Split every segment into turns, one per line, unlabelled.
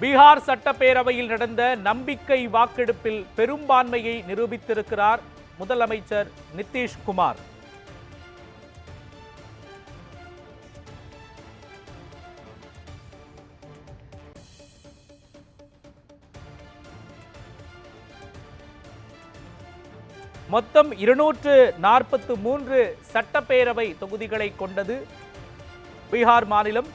பீகார் சட்டப்பேரவையில் நடந்த நம்பிக்கை வாக்கெடுப்பில் பெரும்பான்மையை நிரூபித்திருக்கிறார் முதலமைச்சர் நிதிஷ்குமார். மொத்தம் இருநூற்று நாற்பத்து மூன்று சட்டப்பேரவை தொகுதிகளை கொண்டது பீகார் மாநிலம்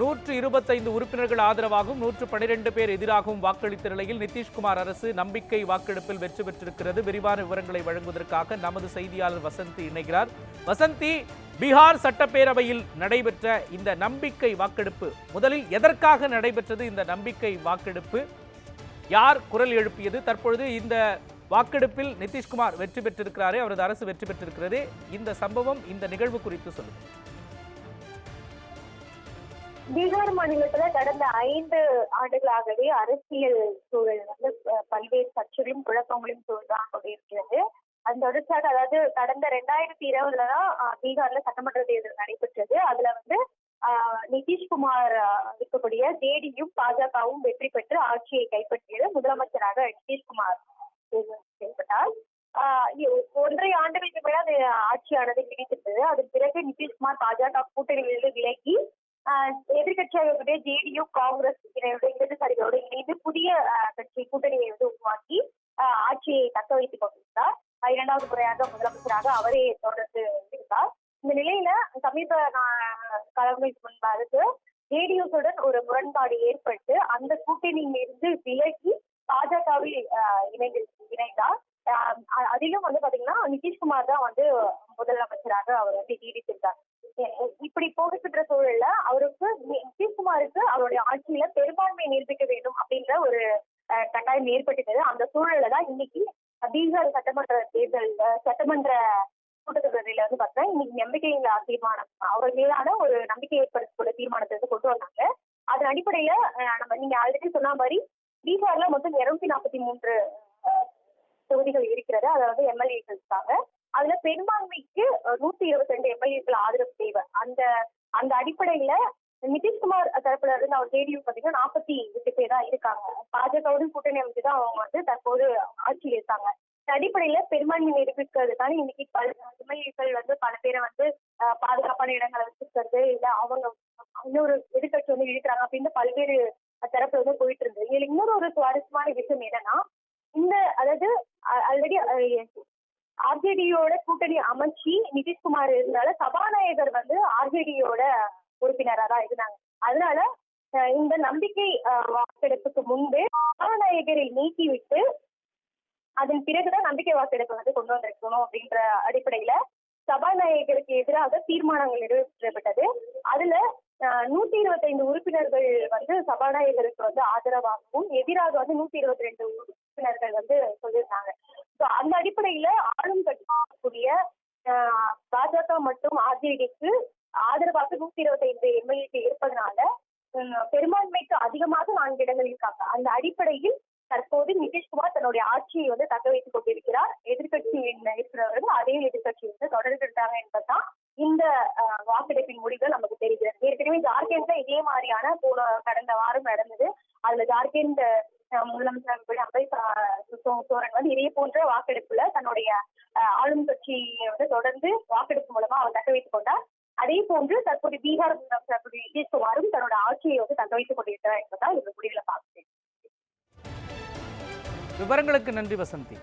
நூற்று இருபத்தைந்து உறுப்பினர்கள் ஆதரவாகவும் நூற்று பனிரெண்டு பேர் எதிராகவும் வாக்களித்த நிலையில் நிதிஷ்குமார் அரசு நம்பிக்கை வாக்கெடுப்பில் வெற்றி பெற்றிருக்கிறது. விரிவான விவரங்களை வழங்குவதற்காக நமது செய்தியாளர் வசந்தி இணைகிறார். வசந்தி பீகார் சட்டப்பேரவையில் நடைபெற்ற இந்த நம்பிக்கை வாக்கெடுப்பு முதலில் எதற்காக நடைபெற்றது இந்த நம்பிக்கை வாக்கெடுப்பு? யார் குரல் எழுப்பியது? தற்பொழுது இந்த வாக்கெடுப்பில் நிதிஷ்குமார் வெற்றி பெற்றிருக்கிறாரே அவரது அரசு வெற்றி பெற்றிருக்கிறது. இந்த சம்பவம் இந்த நிகழ்வு குறித்து சொல்லுங்கள்.
பீகார் மாநிலத்துல கடந்த ஐந்து ஆண்டுகளாகவே அரசியல் சூழல் வந்து பல்வேறு சர்ச்சைகளும் குழப்பங்களையும் சூழ்ந்தான் கொண்டிருக்கிறது. அந்த தொடர்ச்சியாக அதாவது கடந்த ரெண்டாயிரத்தி இருபதுல தான் பீகார்ல சட்டமன்ற தேர்தல் நடைபெற்றது. அதுல வந்து நிதிஷ்குமார் இருக்கக்கூடிய ஜேடியும் பாஜகவும் வெற்றி பெற்று ஆட்சியை கைப்பற்றியது முதலமைச்சராக நிதிஷ்குமார் செயல்பட்டார் செய்யப்பட்டார். ஆஹ் ஒன்றரை ஆண்டுகளுக்கு மேல அது ஆட்சியானது நீடித்திருந்தது அதன் பிறகு நிதிஷ்குமார் பாஜக கூட்டணியிலிருந்து எதிர்க்கட்சியாக ஜேடியு காங்கிரஸ் இடதுசாரிகளோடு இணைந்து புதிய கட்சி கூட்டணியை வந்து உருவாக்கி ஆட்சியை தக்க வைத்துக் கொண்டிருந்தார். இரண்டாவது முறையாக முதலமைச்சராக அவரே தொடர்ந்து இருந்தார். இந்த நிலையில சமீப நா- காலங்களுக்கு முன்பாக ஜேடியுடன் ஒரு முரண்பாடு ஏற்பட்டு அந்த கூட்டணியிலிருந்து விலகி பாஜகவில் இணைந்து இணைந்தார். அதிலும் வந்து பாத்தீங்கன்னா நிதிஷ்குமார் தான் வந்து முதலமைச்சராக அவர் வந்து நீடித்திருந்தார். இப்படி போகின்ற சூழல்ல அவருக்கு நிதிஷ்குமாருக்கு அவருடைய ஆட்சியில பெரும்பான்மையை நிரூபிக்க வேண்டும் அப்படின்ற ஒரு கட்டாயம் ஏற்பட்டது அந்த சூழல்ல தான் இன்னைக்கு பீகார் சட்டமன்ற தேர்தல் சட்டமன்ற கூட்டத்தொடரில வந்து பார்த்தா இன்னைக்கு நம்பிக்கையில்லா தீர்மானம் அவர் மீதான ஒரு நம்பிக்கை ஏற்படுத்தக்கூடிய தீர்மானத்தை வந்து கொண்டு வந்தாங்க. அதன் அடிப்படையில நம்ம நீங்க ஆல்ரெடி சொன்ன மாதிரி பீகார்ல மொத்தம் இருநூத்தி நாற்பத்தி மூன்று தொகுதிகள் இருக்கிறது. அதாவது எம்எல்ஏக்களுக்காக அதுல பெரும்பான்மைக்கு நூத்தி இருபத்தி ரெண்டு எம்எல்ஏக்கள் ஆதரவு அந்த அடிப்படையில நிதிஷ்குமார் தரப்புல இருந்து அவர் ஜேடியு பாத்தீங்கன்னா நாற்பத்தி எட்டு பேர் தான் இருக்காங்க. பாஜகவுடன் கூட்டணி அமைச்சு தான் அவங்க வந்து தற்போது ஆட்சியில் இருக்காங்க இந்த அடிப்படையில பெரும்பான்மை நிரூபிக்கிறதுக்கான இன்னைக்கு பல எம்எல்ஏக்கள் வந்து பல பேரை வந்து பாதுகாப்பான இடங்களை வச்சிருக்கிறது இல்ல அவங்க இன்னொரு எதிர்கட்சி வந்து இழுக்கிறாங்க அப்படின்னு பல்வேறு தரப்புல வந்து போயிட்டு இருந்தது. இதுல இன்னொரு ஒரு சுவாரஸ்யமான விஷயம் என்னன்னா இந்த அதாவது ஆல்ரெடி ஆர்ஜேடியோட கூட்டணி அமைச்சு நிதிஷ்குமார் இருந்தால சபாநாயகர் வந்து ஆர்ஜேடியோட உறுப்பினரா தான் இருந்தாங்க. அதனால இந்த நம்பிக்கை வாக்கெடுப்புக்கு முன்பே சபாநாயகரை நீக்கிவிட்டு அதன் பிறகுதான் நம்பிக்கை வாக்கெடுப்பு வந்து கொண்டு வந்திருக்கணும் அப்படின்ற அடிப்படையில சபாநாயகருக்கு எதிராக தீர்மானங்கள் நிறைவேற்றப்பட்டது. அதுல நூத்தி இருபத்தி இருபத்தைந்து உறுப்பினர்கள் வந்து சபாநாயகருக்கு வந்து ஆதரவாகவும் எதிராக வந்து நூத்தி இருபத்தி ரெண்டு உறுப்பினர்கள் வந்து சொல்லியிருந்தாங்க. அடிப்படையில ஆளும் கட்சிக்கூடிய ஆஹ், பாஜக மற்றும் ஆர்ஜேடிக்கு ஆதரவாக நூத்தி இருபத்தி ஐந்து எம்எல்ஏ இருப்பதனால பெரும்பான்மைக்கு அதிகமாக நான்கு இடங்கள் இருக்காங்க. அந்த அடிப்படையில் தற்போது நிதிஷ்குமார் தன்னுடைய ஆட்சியை வந்து தக்க வைத்துக் கொண்டிருக்கிறார். எதிர்கட்சி இருக்கிறவர்கள் அதே எதிர்கட்சி வந்து தொடர்கிறாங்க என்பதுதான் இந்த வாக்கெடுப்பின் முடிவுகள் நமக்கு தெரிகிறது. ஏற்கனவே ஜார்க்கண்ட்ல இதே மாதிரியான போன கடந்த வாரம் நடந்தது. அதுல ஜார்க்கண்ட் ஆஹ், முதலமைச்சர் அம்பை சோரன் வந்து இதே போன்ற வாக்கெடுப்புல தன்னுடைய ஆளும் கட்சியை வந்து தொடர்ந்து வாக்கெடுப்பு மூலமா அவர் தக்க வைத்துக் கொண்டார். அதே போன்று தற்போது பீகார் முதலமைச்சர் நிதிஷ்குமாரும் தன்னோட ஆட்சியை வந்து தக்க வைத்துக் கொண்டிருக்கிறார் என்பதால் இந்த முடிவுல பார்க்கிறேன்
விவரங்களுக்கு நன்றி வசந்தி.